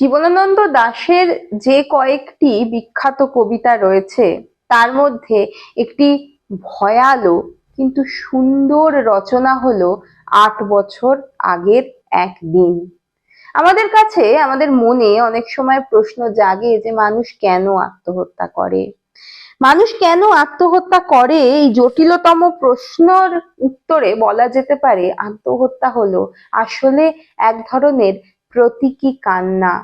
জীবনানন্দ দাশের যে কয়েকটি বিখ্যাত কবিতা রয়েছে, তার মধ্যে একটি ভয়ালো কিন্তু সুন্দর রচনা হলো আট বছর আগের একদিন। আমাদের কাছে, আমাদের মনে অনেক সময় প্রশ্ন জাগে যে মানুষ কেন আত্মহত্যা করে? মানুষ কেন আত্মহত্যা করে? এই জটিলতম প্রশ্নর উত্তরে বলা যেতে পারে, আত্মহত্যা হলো আসলে এক ধরনের প্রতীকী কান্না।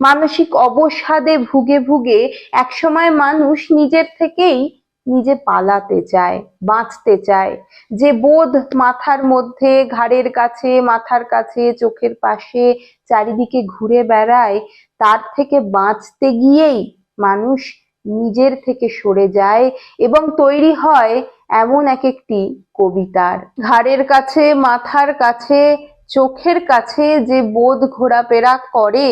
মানসিক অবসাদে ভুগে ভুগে একসময় মানুষ নিজের থেকেই নিজে পালাতে চায়, বাঁচতে চায়। যে বোধ মাথার মধ্যে, ঘাড়ের কাছে, মাথার কাছে, চোখের পাশে, চারিদিকে ঘুরে বেড়ায়, তার থেকে বাঁচতে গিয়েই মানুষ নিজের থেকে সরে যায় এবং তৈরি হয় এমন এক একটি কবিতার। ঘাড়ের কাছে, মাথার কাছে চোখের কাছে যে বোধ ঘোরাফেরা করে,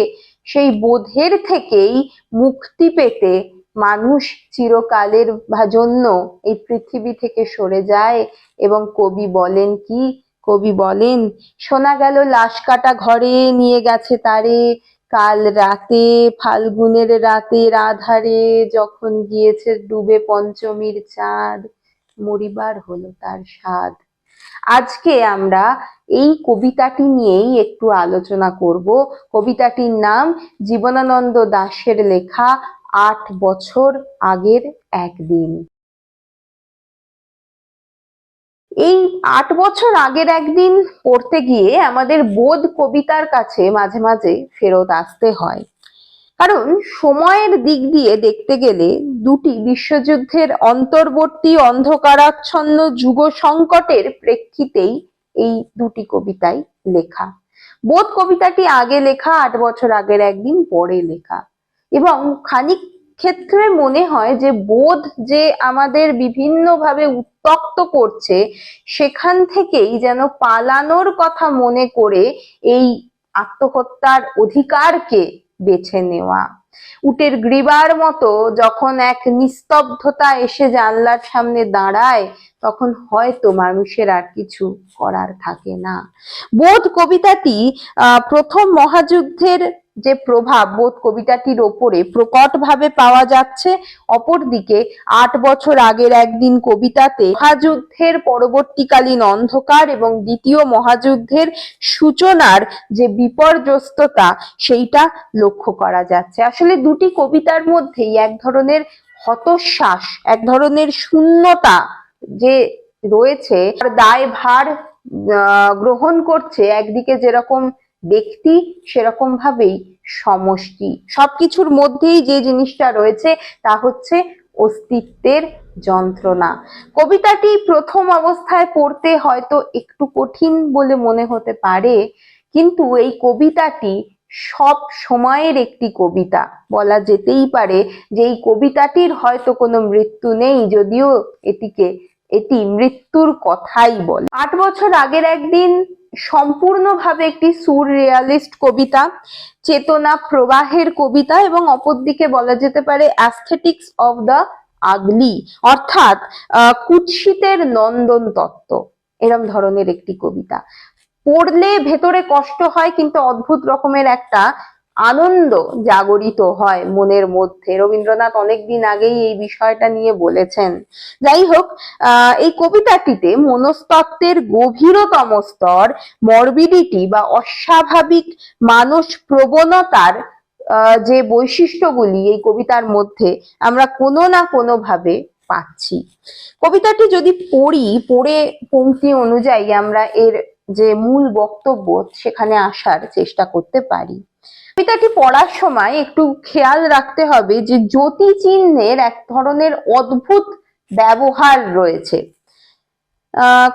সেই বোধের থেকেই মুক্তি পেতে মানুষ চিরকালের জন্য এই পৃথিবী থেকে সরে যায়। এবং কবি বলেন কি? কবি বলেন শোনা গেল লাশ কাটা ঘরে, নিয়ে গেছে তারে। কাল রাতে, ফাল্গুনের রাতের আধারে, যখন গিয়েছে ডুবে পঞ্চমীর চাঁদ, মরিবার হলো তার স্বাদ। আজকে আমরা এই কবিতাটি নিয়েই একটু আলোচনা করব। কবিতাটির নাম জীবনানন্দ দাশের লেখা, আট বছর আগের একদিন। এই আট বছর আগের একদিন পড়তে গিয়ে আমাদের বোধ কবিতার কাছে মাঝে মাঝে ফেরত আসতে হয়। কারণ সময়ের দিক দিয়ে দেখতে গেলে দুটি বিশ্বযুদ্ধের অন্তর্বর্তী অন্ধকারাচ্ছন্ন যুগ সংকটের প্রেক্ষিতেই এই দুটি কবিতাই লেখা। বোধ কবিতাটি আগে লেখা, আট বছর আগের একদিন পরে লেখা। এবং খানিক ক্ষেত্রে মনে হয় যে বোধ যে আমাদের বিভিন্নভাবে উত্তক্ত করছে, সেখান থেকেই যেন পালানোর কথা মনে করে এই আত্মহত্যার অধিকারকে বেছে নেওয়া। উটের গ্রীবার মতো যখন এক নিস্তব্ধতা এসে জানলার সামনে দাঁড়ায়, তখন হয়তো মানুষের আর কিছু করার থাকে না। বোধ কবিতাটি প্রথম মহাযুদ্ধের যে প্রভাব বোধ কবিতাটির ওপরে প্রকটভাবে পাওয়া যাচ্ছে অপরদিকে আট বছর আগের একদিন কবিতাতে মহাযুদ্ধের পরবর্তীকালীন অন্ধকার এবং দ্বিতীয় মহাযুদ্ধের সূচনার যে বিপর্যস্ততা সেইটা লক্ষ্য করা যাচ্ছে। আসলে দুটি কবিতার মধ্যেই এক ধরনের হতশ্বাস এক ধরনের শূন্যতা যে রয়েছে তার দায়ভার আহ, গ্রহণ করছে। একদিকে যেরকম ব্যক্তি সেরকম ভাবেই সমষ্টি। সবকিছুর মধ্যেই যে জিনিসটা রয়েছে তা হচ্ছে অস্তিত্বের যন্ত্রণা। কবিতাটি প্রথম অবস্থায় পড়তে হয়তো একটু কঠিন বলে মনে হতে পারে, কিন্তু এই কবিতাটি সব সময়ের একটি কবিতা। বলা যেতেই পারে যে এই কবিতাটির হয়তো কোনো মৃত্যু নেই, যদিও এটিকে এটি মৃত্যুর কথাই বলে। আট বছর আগের একদিন সম্পূর্ণভাবে একটি সুর রিয়ালিস্ট কবিতা, চেতনা প্রবাহের কবিতা এবং অপরদিকে বলা যেতে পারে অ্যাস্থেটিক্স অফ দ্য আগলি অর্থাৎ কুৎসিতের নন্দন তত্ত্ব, এরম ধরনের একটি কবিতা। পড়লে ভেতরে কষ্ট হয়, কিন্তু অদ্ভুত রকমের একটা আনন্দ জাগরিত হয় মনের মধ্যে। রবীন্দ্রনাথ অনেকদিন আগেই এই বিষয়টা নিয়ে বলেছেন। যাই হোক এই কবিতাটিতে মনস্তত্ত্বের গভীরতম স্তর মরবিডিটি বা অস্বাভাবিক মানুষ প্রবণতার যে বৈশিষ্ট্যগুলি এই কবিতার মধ্যে আমরা কোনো না কোনো ভাবে পাচ্ছি। কবিতাটি যদি পড়ি, পড়ে পংক্তি অনুযায়ী আমরা এর যে মূল বক্তব্য সেখানে আসার চেষ্টা করতে পারি। কবিতাটি পড়ার সময় একটু খেয়াল রাখতে হবে যে জ্যোতি চিহ্নের এক ধরনের অদ্ভুত ব্যবহার রয়েছে।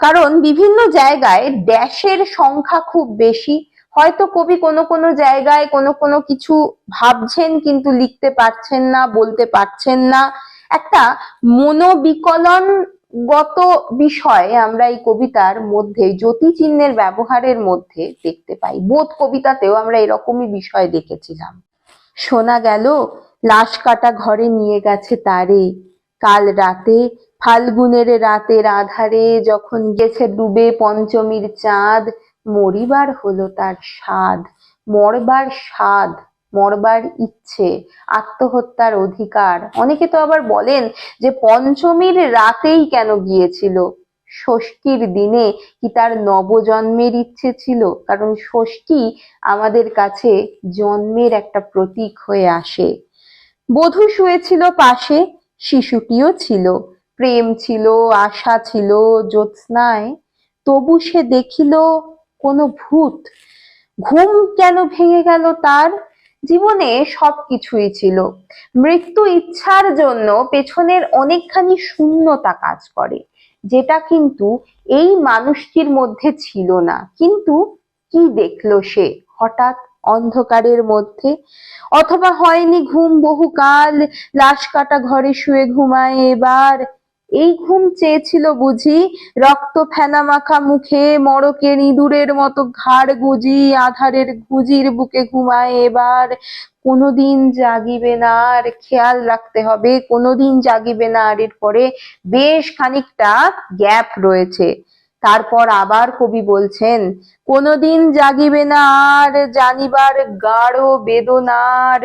কারণ বিভিন্ন জায়গায় ড্যাশের সংখ্যা খুব বেশি। হয়তো কবি কোনো কোনো জায়গায় কোনো কোনো কিছু ভাবছেন কিন্তু লিখতে পারছেন না, বলতে পারছেন না। একটা মনোবিকলন গত বিষয়ে আমরা এই কবিতার মধ্যে জ্যোতি চিহ্নের ব্যবহারের মধ্যে দেখতে পাই। বোধ কবিতাতেও আমরা এরকমই বিষয় দেখেছিলাম। শোনা গেল, লাশ কাটা ঘরে নিয়ে গেছে তারে। কাল রাতে ফাল্গুনের রাতের আধারে যখন গেছে ডুবে পঞ্চমীর চাঁদ, মরিবার হলো তার স্বাদ, মরবার স্বাদ। মরবার ইচ্ছে, আত্মহত্যার অধিকার। অনেকে তো আবার বলেন যে পঞ্চমীর রাতেই কেন গিয়েছিল? ষষ্ঠীর দিনে কি তার নবজন্মের ইচ্ছে ছিল? কারণ ষষ্ঠী আমাদের কাছে জন্মের একটা প্রতীক হয়ে আসে। বধূ শুয়েছিল পাশে, শিশুটিও ছিল। প্রেম ছিল, আশা ছিল, জ্যোৎস্নায়। তবু সে দেখিল কোনো ভূত। ঘুম কেন ভেঙে গেল তার? জীবনে সবকিছুই ছিল। মৃত্যু ইচ্ছার জন্য পেছনের অনেকখানি শূন্যতা কাজ করে। যেটা কিন্তু এই মানুষটির মধ্যে ছিল না। কিন্তু কি দেখল সে হঠাৎ অন্ধকারের মধ্যে? অথবা হয়নি ঘুম বহুকাল, লাশ কাটা ঘরে শুয়ে ঘুমায় এবার। এই ঘুম চেয়েছিল বুঝি। রক্ত ফেনা মাখা মুখে মরকে নিদুরের মতো ঘাড় গুজি, আধারের গুজির বুকে ঘুমায়। এবার কোনোদিন জাগিবে না আর খেয়াল রাখতে হবে। কোনোদিন জাগিবে না আর এরপরে বেশ খানিকটা গ্যাপ রয়েছে। তারপর আবার কবি বলছেন, কোনোদিন জাগিবে না আর জানিবার গাঢ় বেদনার,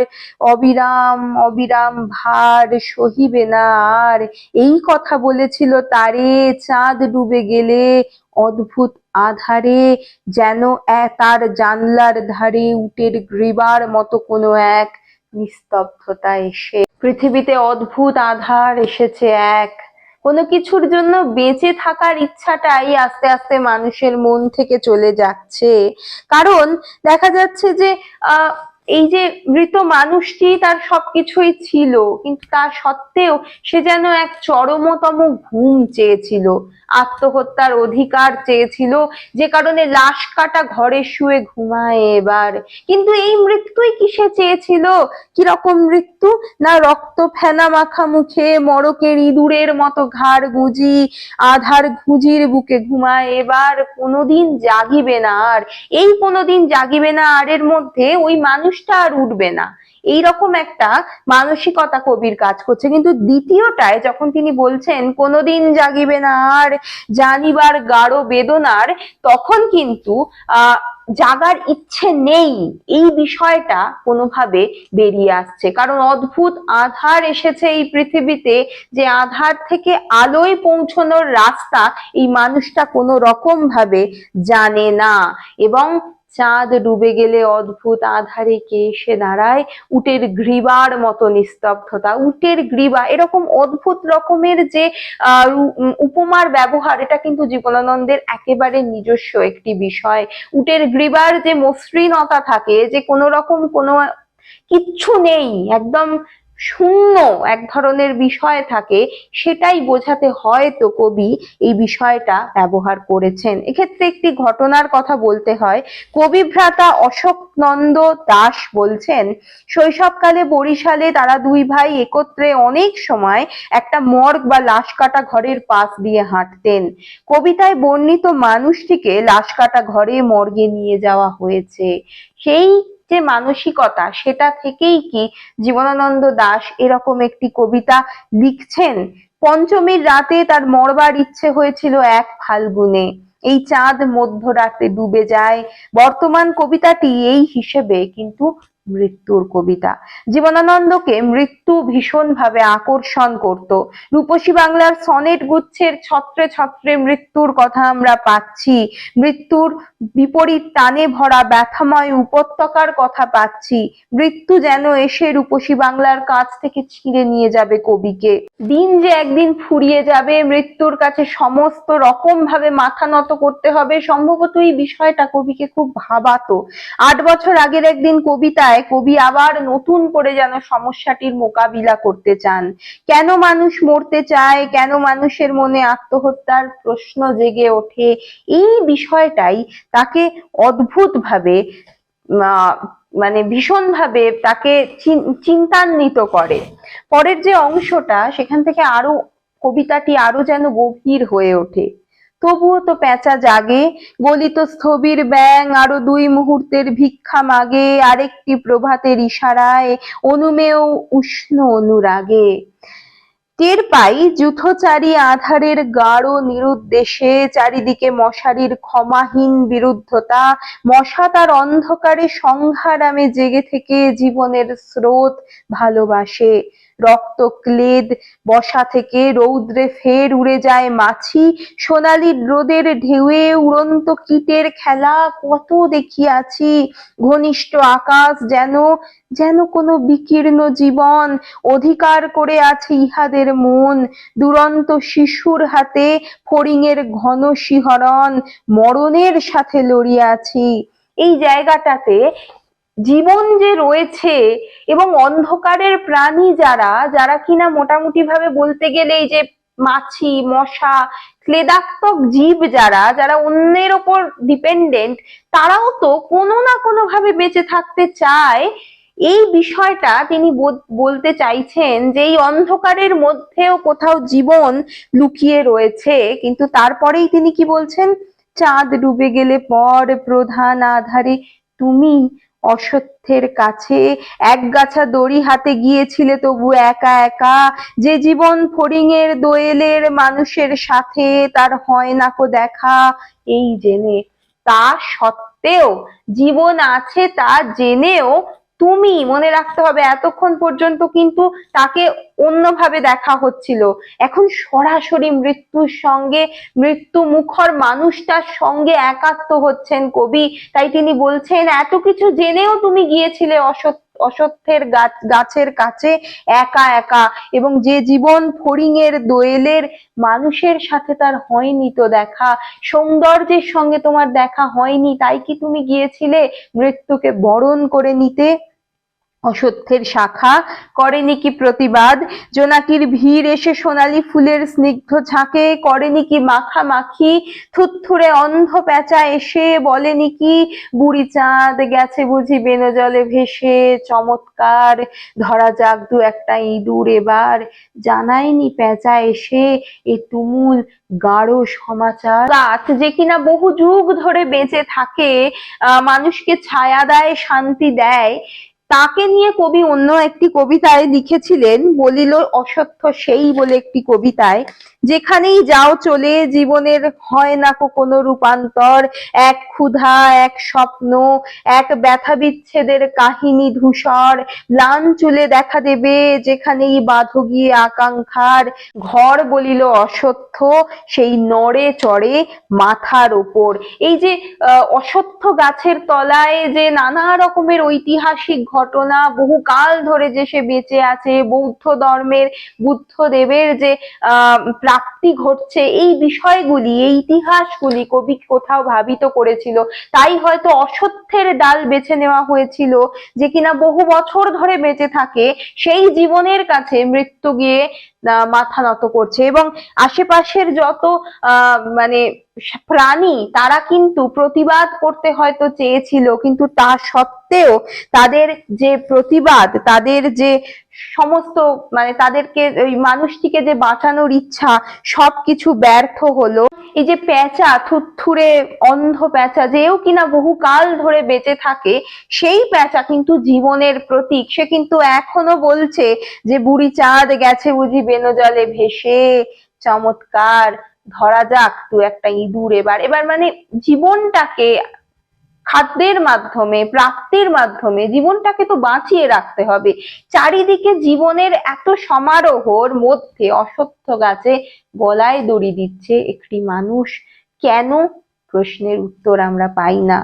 অবিরাম অবিরাম ভার সহিবে না আর। এই কথা বলেছিল তারে, চাঁদ ডুবে গেলে অদ্ভুত আধারে, যেন তার জানলার ধারে উটের গ্রীবার মতো কোনো এক নিস্তব্ধতা এসে, পৃথিবীতে অদ্ভুত আধার এসেছে এক। কোনো কিছুর জন্য বেঁচে থাকার ইচ্ছাটাই আস্তে আস্তে মানুষের মন থেকে চলে যাচ্ছে। কারণ দেখা যাচ্ছে যে, আহ এই যে মৃত মানুষটি তার সবকিছুই ছিল, কিন্তু তা সত্ত্বেও সে যেন এক চরমতম ঘুম চেয়েছিল, আত্মহত্যার অধিকার চেয়েছিল, যে কারণে লাশ কাটা ঘরে শুয়ে ঘুমায় এবার। কিন্তু এই মৃত্যুই কি সে চেয়েছিল? কীরকম মৃত্যু? না রক্ত ফেনা মাখা মুখে মরকের ইঁদুরের মতো ঘাড় গুজি, আধার ঘুজির বুকে ঘুমায় এবার কোনোদিন জাগিবে না আর। এই কোনোদিন জাগিবে না আর এর মধ্যে ওই মানুষটা আর উঠবে না। এইরকম একটা মানসিকতা কবির কাজ করছে। কিন্তু দ্বিতীয়টায় যখন তিনি বলছেন, কোনোদিন জাগিবে না আর জানিবার গাঢ় বেদনার তখন কিন্তু আহ জাগার ইচ্ছে নেই। এই বিষয়টা কোনোভাবে বেরিয়ে আসছে। কারণ অদ্ভুত আধার এসেছে এই পৃথিবীতে যে আধার থেকে আলোয় পৌঁছানোর রাস্তা এই মানুষটা কোনো রকম ভাবে জানে না। এবং চাঁদ ডুবে গেলে অদ্ভুত আধারে কে এসে দাঁড়ায়? উটের গ্রীবার মতো নিস্তব্ধতা। উটের গ্রীবা এরকম অদ্ভুত রকমের যে উপমার ব্যবহার, এটা কিন্তু জীবনানন্দের একেবারে নিজস্ব একটি বিষয়। উটের গ্রীবার যে মসৃণতা থাকে, যে কোনো রকম কোনো কিচ্ছু নেই, একদম শূন্য এক ধরনের বিষয় থাকে, সেটাই বোঝাতে হয়তো কবি এই বিষয়টা ব্যবহার করেছেন। এক্ষেত্রে একটি ঘটনার কথা বলতে হয়। কবি ভ্রাতা অশোক নন্দ দাস বলছেন, শৈশবকালে বরিশালে তারা দুই ভাই একত্রে অনেক সময় একটা মর্গ বা লাশ কাটা ঘরের পাশ দিয়ে হাঁটতেন। কবিতায় বর্ণিত মানুষটিকে লাশ কাটা ঘরে মর্গে নিয়ে যাওয়া হয়েছে। সেই যে মানসিকতা, সেটা থেকেই কি জীবনানন্দ দাস এরকম একটি কবিতা লিখছেন? পঞ্চমীর রাতে তার মরবার ইচ্ছে হয়েছিল এক ফাল্গুনে। এই চাঁদ মধ্যরাতে ডুবে যায়। বর্তমান কবিতাটি এই হিসেবে কিন্তু মৃত্যুর কবিতা। জীবনানন্দকে মৃত্যু ভীষণভাবে আকর্ষণ করত। রূপসী বাংলার সনেট গুচ্ছের ছত্রে ছত্রে মৃত্যুর কথা আমরা পাচ্ছি। মৃত্যুর বিপরীত টানে ভরা ব্যথাময় উপত্যকার কথা পাচ্ছি। মৃত্যু যেন এসে রূপসী বাংলার কাছ থেকে ছিঁড়ে নিয়ে যাবে কবিকে। দিন যে একদিন ফুরিয়ে যাবে, মৃত্যুর কাছে সমস্ত রকম ভাবে মাথা নত করতে হবে। সম্ভবত এই বিষয়টা কবিকে খুব ভাবাতো। আট বছর আগের একদিন কবিতায় কবি আবার নতুন করে যেন সমস্যাটির মোকাবিলা করতে চান। কেন মানুষ মরতে চায়? কেন মানুষের মনে আত্মহত্যার প্রশ্ন জেগে ওঠে? এই বিষয়টাই তাকে অদ্ভুতভাবে মানে ভীষণভাবে তাকে চিন- চিন্তান্বিত করে। পরের যে অংশটা, সেখান থেকে আরও কবিতাটি আরও যেন গভীর হয়ে ওঠে। তবুও তো পেঁচা জাগে। গলিত স্থবির ব্যাং আরও দুই মুহূর্তের ভিক্ষা মাগে, আরেকটি প্রভাতের ইশারায়, অনুমেয় উষ্ণ অনুরাগে। টের পাই যূথচারী আধারের গাঢ় নিরুদ্দেশে, চারিদিকে মশারির ক্ষমাহীন বিরুদ্ধতা। মশা তার অন্ধকারে সংহারামে জেগে থেকে জীবনের স্রোত ভালোবাসে। রক্ত ক্লেদ বসা থেকে রৌদ্রে ফের উড়ে যায় মাছি। সোনালি রোদের ঢেউয়ে উড়ন্ত কীটের খেলা কত দেখিয়াছি। ঘনিষ্ঠ আকাশ যেন যেন কোনো বিকীর্ণ জীবন অধিকার করে আছে ইহাদের মন। দুরন্ত শিশুর হাতে ফড়িংয়ের ঘন শিহরণ মরণের সাথে লড়িয়াছি। এই জায়গাটাতে জীবন যে রয়েছে এবং অন্ধকারের প্রাণী যারা যারা কিনা মোটামুটি ভাবে বলতে গেলে এই যে মাছি, মশা, ক্লেদাত্মক জীব যারা যারা অন্যের ওপর ডিপেন্ডেন্ট তারাও তো কোনো না কোনো ভাবে বেঁচে থাকতে চায়। এই বিষয়টা তিনি বল- বলতে চাইছেন যে এই অন্ধকারের মধ্যেও কোথাও জীবন লুকিয়ে রয়েছে। কিন্তু তারপরেই তিনি কি বলছেন? চাঁদ ডুবে গেলে পর প্রধান আধারে তুমি অসত্যের কাছে এক গাছা দড়ি হাতে গিয়েছিলে তবু একা একা। যে জীবন ফড়িংয়ের দোয়েলের মানুষের সাথে তার হয় না কো দেখা। এই জেনে তা সত্ত্বেও জীবন আছে তা জেনেও তুমি মনে রাখতে হবে এতক্ষণ পর্যন্ত কিন্তু তাকে অন্যভাবে দেখা হচ্ছিল। এখন সরাসরি মৃত্যুর সঙ্গে মৃত্যু মুখর মানুষটার সঙ্গে একাত্ম হচ্ছেন কবি। তাই তিনি বলছেন, এত কিছু জেনেও তুমি গিয়েছিলে অসত্য অসত্যের গাছ, গাছের কাছে একা একা। এবং যে জীবন ফড়িংয়ের দোয়েলের মানুষের সাথে তার হয়নি তো দেখা। সৌন্দর্যের সঙ্গে তোমার দেখা হয়নি। তাই কি তুমি গিয়েছিলে মৃত্যুকে বরণ করে নিতে? অসত্যের শাখা করেনি কি প্রতিবাদ? জোনাকির ভিড় এসে সোনালি ফুলের স্নিগ্ধ ঝাঁকে করেনি কি মাখামাখি? থুত্থুরে অন্ধ পেঁচা এসে বলেনি কি, বুড়ি চাঁদ গেছে বুঝি বেনো জলে ভেসে, চমৎকার, ধরা যাক দু একটা ইঁদুর এবার। জানায়নি পেঁচা এসে এ তুমুল গাঢ় সমাচার। গাছ যে কিনা বহু যুগ ধরে বেঁচে থাকে মানুষকে ছায়া দেয়, শান্তি দেয় তাকে নিয়ে কবি অন্য একটি কবিতায় লিখেছিলেন, বলিল, অসত্য সেই বলে একটি কবিতায়, যেখানেই যাও চলে, জীবনের হয় না কোনো রূপান্তর। এক ক্ষুধা, এক স্বপ্ন, এক ব্যথা বিচ্ছেদের কাহিনী ধূসর। ম্লান চুলে দেখা দেবে, যেখানেই বাঁধো গিয়ে আকাঙ্ক্ষার। ঘর বলিল, অসত্য সেই নড়ে চড়ে মাথার ওপর। এই যে অসত্য গাছের তলায় যে নানা রকমের ঐতিহাসিক ঘটনা বহুকাল ধরে যে সে বেঁচে আছে, বৌদ্ধ ধর্মের বুদ্ধদেবের যে প্রাপ্তি ঘটছে, এই বিষয়গুলি, এই ইতিহাসগুলি কবি কোথাও ভাবিত করেছিল। তাই হয়তো অসত্যের ডাল বেছে নেওয়া হয়েছিল যে কিনা বহু বছর ধরে বেঁচে থাকে, সেই জীবনের কাছে মৃত্যু গিয়ে মাথা নত করছে এবং আশেপাশের যত মানে প্রাণী তারা কিন্তু প্রতিবাদ করতে হয়তো চেয়েছিল, কিন্তু তা সত্ত্বেও তাদের যে প্রতিবাদ, তাদের যে সমস্ত মানে তাদেরকে, ওই মানুষটিকে যে বাঁচানোর ইচ্ছা, সবকিছু ব্যর্থ হলো। এই যে পেঁচা থুরথুরে অন্ধ পেঁচা যেও কিনা বহুকাল ধরে বেঁচে থাকে, সেই পেঁচা কিন্তু জীবনের প্রতীক। সে কিন্তু এখনও বলছে যে, বুড়ি চাঁদ গেছে বুঝি বেনো জলে ভেসে। চমৎকার, ধরা যাক তু একটা ইঁদুর এবার। এবার মানে জীবনটাকে খাদ্যের মাধ্যমে, প্রাপ্তির মাধ্যমে জীবনটাকে তো বাঁচিয়ে রাখতে হবে। চারিদিকে জীবনের এত সমারোহর মধ্যে অসত্য গাছে গলায় দড়ি দিচ্ছে একটি মানুষ। কেন প্রশ্নের উত্তর আমরা পাই না।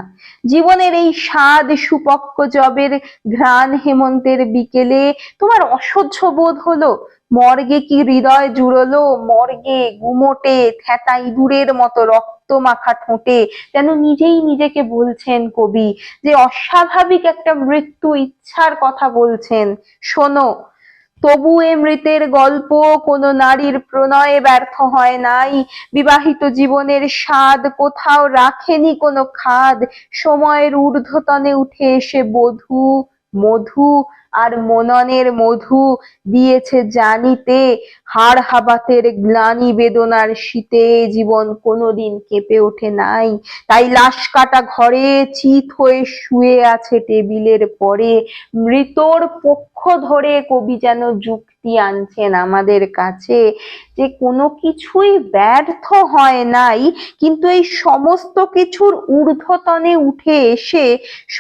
জীবনের এই স্বাদ সুপক্ক জবের ঘ্রাণ হেমন্তের বিকেলে তোমার অসহ্য বোধ হলো? মর্গে কি হৃদয় জুড়লো? মর্গে গুমোটে থ্যাতা ইঁদুরের মতো রক্ত মাখা ঠোঁটে, যেন নিজেই নিজেকে বলছেন কবি যে অস্বাভাবিক একটা মৃত্যু ইচ্ছার কথা বলছেন। শোনো তবু এ মৃতের গল্প কোনো নারীর প্রণয়ে ব্যর্থ হয় নাই। বিবাহিত জীবনের স্বাদ কোথাও রাখেনি কোনো খাদ। সময়ের ঊর্ধ্বতনে উঠে এসে বধূ, মধু আর মননের মধু দিয়েছে জানিতে, হাড় হাবাতের গ্লানি বেদনার শীতে জীবন কোনোদিন কেঁপে ওঠে নাই। তাই লাশ কাটা ঘরে চিত হয়ে শুয়ে আছে টেবিলের পরে। মৃতর পক্ষ ধরে কবি যেন যুক্তি আনছেন আমাদের কাছে যে কোনো কিছুই ব্যর্থ হয় নাই, কিন্তু এই সমস্ত কিছুর ঊর্ধ্বতনে উঠে এসে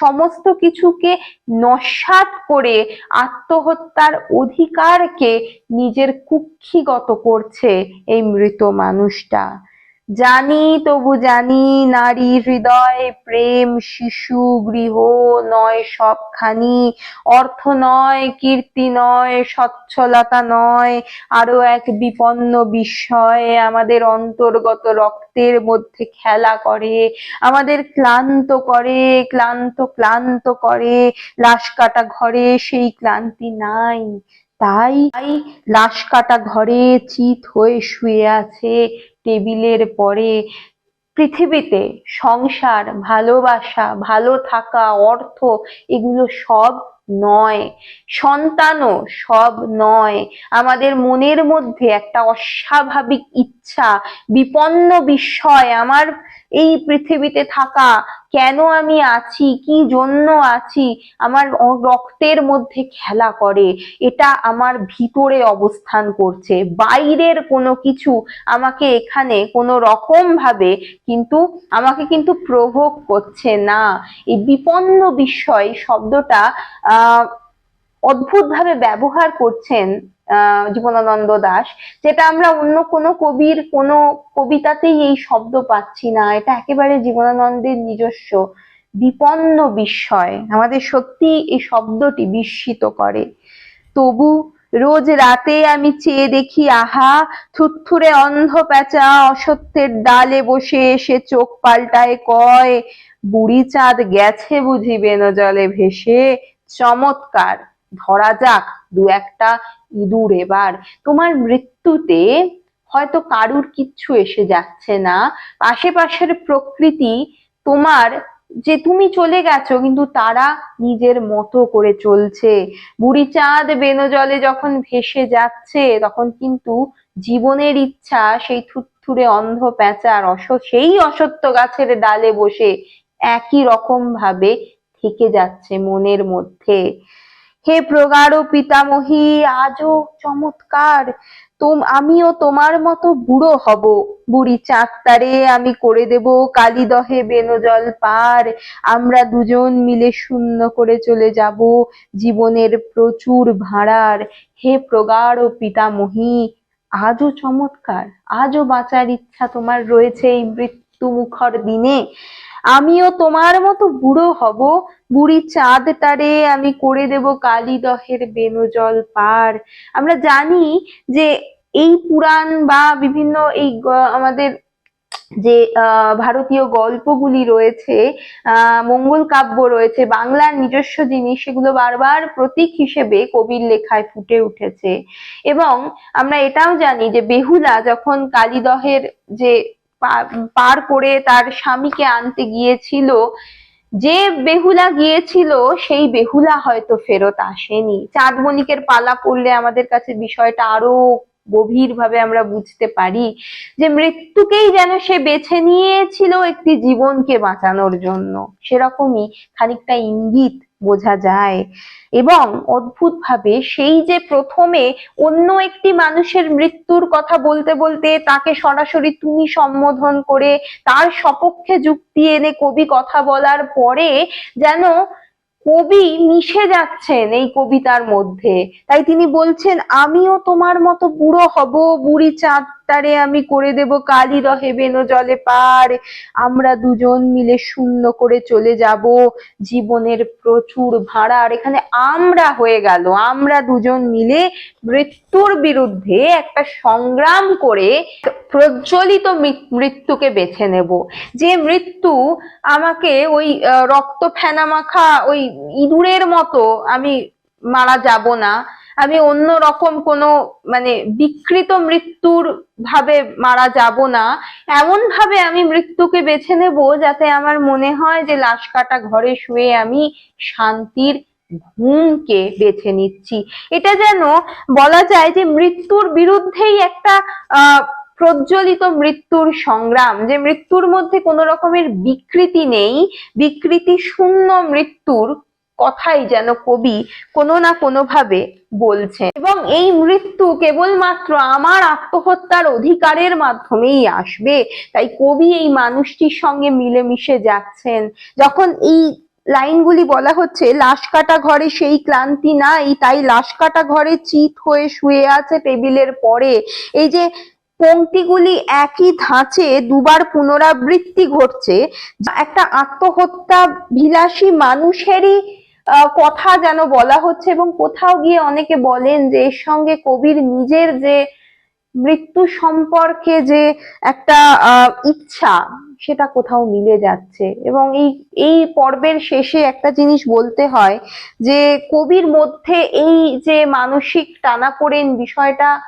সমস্ত কিছুকে নস্যাৎ করে আত্মহত্যার অধিকারকে নিজের কুক্ষিগত করছে এই মৃত মানুষটা। জানি, তবু জানি নারী হৃদয় প্রেম, শিশু, গৃহ নয় সবখানি। অর্থ নয়, কীর্তি নয়, সচ্ছলতা নয়। আরও এক বিপন্ন বিস্ময় আমাদের অন্তর্গত রক্তের মধ্যে খেলা করে, আমাদের ক্লান্ত করে, ক্লান্ত ক্লান্ত করে। লাশ কাটা ঘরে সেই ক্লান্তি নাই তাই তাই লাশ কাটা ঘরে চিত হয়ে শুয়ে আছে। টেবিলের পরে পৃথিবীতে সংসার, ভালোবাসা, ভালো থাকা, অর্থ এগুলো সব নয়। সন্তানও সব নয়। আমাদের মনের মধ্যে একটা অস্বাভাবিক ইচ্ছা, বিপন্ন বিস্ময়, আমার এই পৃথিবীতে থাকা, কেন আমি আছি, কি জন্য আছি, আমার রক্তের মধ্যে খেলা করে, এটা আমার ভিতরে অবস্থান করছে। বাইরের কোনো কিছু আমাকে এখানে কোনো রকম ভাবে কিন্তু, আমাকে কিন্তু প্রভোগ করছে না। এই বিপন্ন বিস্ময় শব্দটা, আহ অদ্ভুত ভাবে ব্যবহার করছেন জীবনানন্দ দাশ যেটা আমরা অন্য কোনো কবির কোনো কবিতাতেই এই শব্দ পাচ্ছি না। এটা একেবারে জীবনানন্দের নিজস্ব বিপন্ন বিস্ময়। আমাদের সত্যি এই শব্দটি বিস্মিত করে। তবু রোজ রাতে আমি চেয়ে দেখি, আহা থুরথুরে অন্ধ প্যাঁচা অসত্যের ডালে বসে এসে চোখ পাল্টায় কয়, বুড়ি চাঁদ গেছে বুঝি বেনো জলে ভেসে, চমৎকার। ধরা যাক দু একটা ইঁদুর এবার। তোমার মৃত্যুতে হয়তো কারুর কিচ্ছু এসে যাচ্ছে না। আশেপাশের প্রকৃতি তোমার যে তুমি চলে গেছো, কিন্তু তারা নিজের মতো করে চলছে। বুড়ি চাঁদ বেনো জলে যখন ভেসে যাচ্ছে, তখন কিন্তু জীবনের ইচ্ছা সেই থুরথুরে অন্ধ প্যাঁচার অস সেই অসত্য গাছের ডালে বসে একই রকম ভাবে থেকে যাচ্ছে মনের মধ্যে। হে প্রগাঢ় পিতামহী, আজও চমৎকার। তোম, আমিও তোমার মতো বুড়ো হব। বুড়ি চাঁদটারে আমি করে দেব কালিদহে বেনজল পার। আমরা দুজন মিলে শূন্য করে চলে যাব জীবনের প্রচুর ভাড়ার। হে প্রগাঢ় পিতামহী, আজও চমৎকার। আজও বাঁচার ইচ্ছা তোমার রয়েছে এই মৃত্যু মুখর দিনে। আমিও তোমার মতো বুড়ো হব। বুড়ি চাঁদ তারে আমি করে দেব কালিদহের বেনজল পার। আমরা জানি যে এই পুরাণ বা বিভিন্ন এই আমাদের যে ভারতীয় গল্পগুলি রয়েছে মঙ্গল কাব্য রয়েছে, বাংলার নিজস্ব জিনিস, সেগুলো বারবার প্রতীক হিসেবে কবির লেখায় ফুটে উঠেছে। এবং আমরা এটাও জানি যে বেহুলা যখন কালিদহের যে পার করে তার স্বামীকে আনতে গিয়েছিল। যে বেহুলা গিয়েছিল, সেই বেহুলা হয়তো ফেরত আসেনি। চাঁদমণিকের পালা পড়লে আমাদের কাছে বিষয়টা আরও গভীর ভাবে আমরা বুঝতে পারি যে মৃত্যুকেই যেন সে বেছে নিয়েছিল একটি জীবনকে বাঁচানোর জন্য। সেরকমই খানিকটা ইঙ্গিত বোঝা যায়। এবং অদ্ভুত ভাবে সেই যে প্রথমে অন্য একটি মানুষের মৃত্যুর কথা বলতে বলতে তাকে সরাসরি তুমি সম্বোধন করে তার সপক্ষে যুক্তি এনে কবি কথা বলার পরে যেন কবি মিশে যাচ্ছেন এই কবিতার মধ্যে। তাই তিনি বলছেন, আমিও তোমার মতো বুড়ো হব, বুড়ি চাঁদটারে আমি করে দেব কালি রহে বেনো জলে পার। আমরা দুজন মিলে শূন্য করে চলে যাব। জীবনের প্রচুর ভাড়া। আর এখানে আমরা হয়ে গেল। আমরা দুজন মিলে মৃত্যুর বিরুদ্ধে একটা সংগ্রাম করে প্রজ্বলিত মৃত্যুকে বেছে নেব। যে মৃত্যু আমাকে ওই রক্ত ফেনা মাখা ওই ইঁদুরের মতো আমি মারা যাব না। আমি অন্য রকম কোনো মানে বিকৃত মৃত্যুর ভাবে মারা যাব না। এমন ভাবে আমি মৃত্যুকে বেছে নেব যাতে আমার মনে হয় যে লাশ কাটা ঘরে শুয়ে আমি শান্তির ঘুমকে বেছে নিচ্ছি। এটা যেন বলা যায় যে মৃত্যুর বিরুদ্ধেই একটা আহ প্রজ্বলিত মৃত্যুর সংগ্রাম, যে মৃত্যুর মধ্যে কোনো রকমের বিকৃতি নেই। বিকৃতি শূন্য মৃত্যুর কথাই যেন কবি কোনো না কোনো ভাবে বলছেন। এবং এই মৃত্যু কেবলমাত্র আমার আত্মহত্যার অধিকারের মাধ্যমেই আসবে। তাই কবি এই মানুষটির সঙ্গে মিলেমিশে যাচ্ছেন। যখন এই লাইনগুলি বলা হচ্ছে, লাশ কাটা ঘরে সেই ক্লান্তি নাই, তাই লাশ কাটা ঘরে চিত হয়ে শুয়ে আছে টেবিলের পরে। এই যে পংক্তিগুলি একই ধাঁচে দুবার পুনরাবৃত্তি ঘটছে একটা আত্মহত্যা বিলাসী মানুষেরই কথা যেন বলা হচ্ছে এবং কোথাও গিয়ে অনেকে বলেন যে এর সঙ্গে কবির নিজের যে মৃত্যু সম্পর্কে যে একটা ইচ্ছা, সেটা কোথাও মিলে যাচ্ছে। এবং এই এই পর্বের শেষে একটা জিনিস বলতে হয় যে কবির মধ্যে এই যে মানসিক টানা টানাপোড়েন বিষয়টা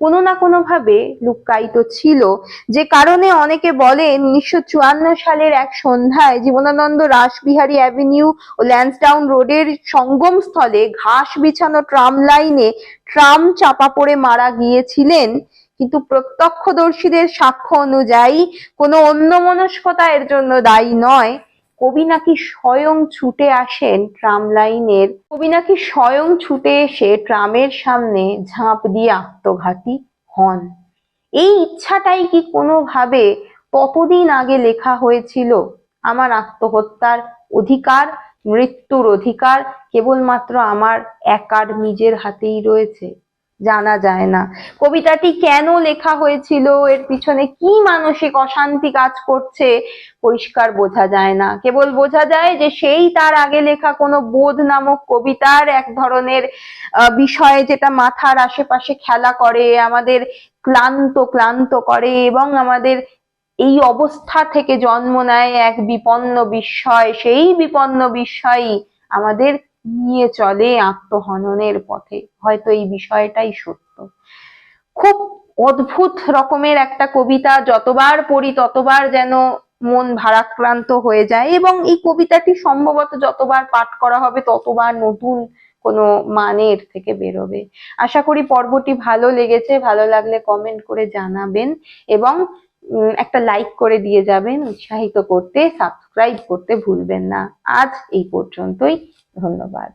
কোনো না কোনো ভাবে লুক্কায়িত ছিল। যে কারণে অনেকে বলেন উনিশশো চুয়ান্ন সালের এক সন্ধ্যায় জীবনানন্দ রাসবিহারী অ্যাভিনিউ ও ল্যান্সডাউন রোডের সঙ্গম স্থলে ঘাস বিছানো ট্রাম লাইনে ট্রাম চাপা পড়ে মারা গিয়েছিলেন। কিন্তু প্রত্যক্ষদর্শীদের সাক্ষ্য অনুযায়ী কোনো অন্যমনস্কতা এর জন্য দায়ী নয়। কবি নাকি স্বয়ং ছুটে আসেন ট্রাম লাইনের? কবি নাকি স্বয়ং ছুটে এসে ট্রামের সামনে ঝাঁপ দিয়ে আত্মঘাতী হন? এই ইচ্ছাটাই কি কোনোভাবে ততদিন আগে লেখা হয়েছিল? আমার আত্মহত্যার অধিকার, মৃত্যুর অধিকার কেবলমাত্র আমার একার নিজের হাতেই রয়েছে। জানা যায় না। কবিতাটি কেন লেখা হয়েছিল? এর পিছনে কি মানসিক অশান্তি কাজ করছে? পরিষ্কার বোঝা যায় না। কেবল বোঝা যায় যে সেই তার আগে লেখা কোনো বোধ নামক কবিতার এক ধরনের বিষয়ে যেটা মাথার আশেপাশে খেলা করে, আমাদের ক্লান্ত ক্লান্ত করে এবং আমাদের এই অবস্থা থেকে জন্ম নেয় এক বিপন্ন বিস্ময়। সেই বিপন্ন বিস্ময়ই আমাদের নিয়ে চলে আত্মহননের পথে। হয়তো এই বিষয়টাই সত্য। খুব অদ্ভুত রকমের একটা কবিতা, যতবার পড়ি ততবার যেন মন ভারাক্রান্ত হয়ে যায় এবং এই কবিতাটি সম্ভবত যতবার পাঠ করা হবে ততবার নতুন কোনো মানের থেকে বেরোবে। আশা করি পর্বটি ভালো লেগেছে, ভালো লাগলে কমেন্ট করে জানাবেন এবং একটা লাইক করে দিয়ে যাবেন। উৎসাহিত করতে সাবস্ক্রাইব করতে ভুলবেন না। আজ এই পর্যন্তই। ধন্যবাদ।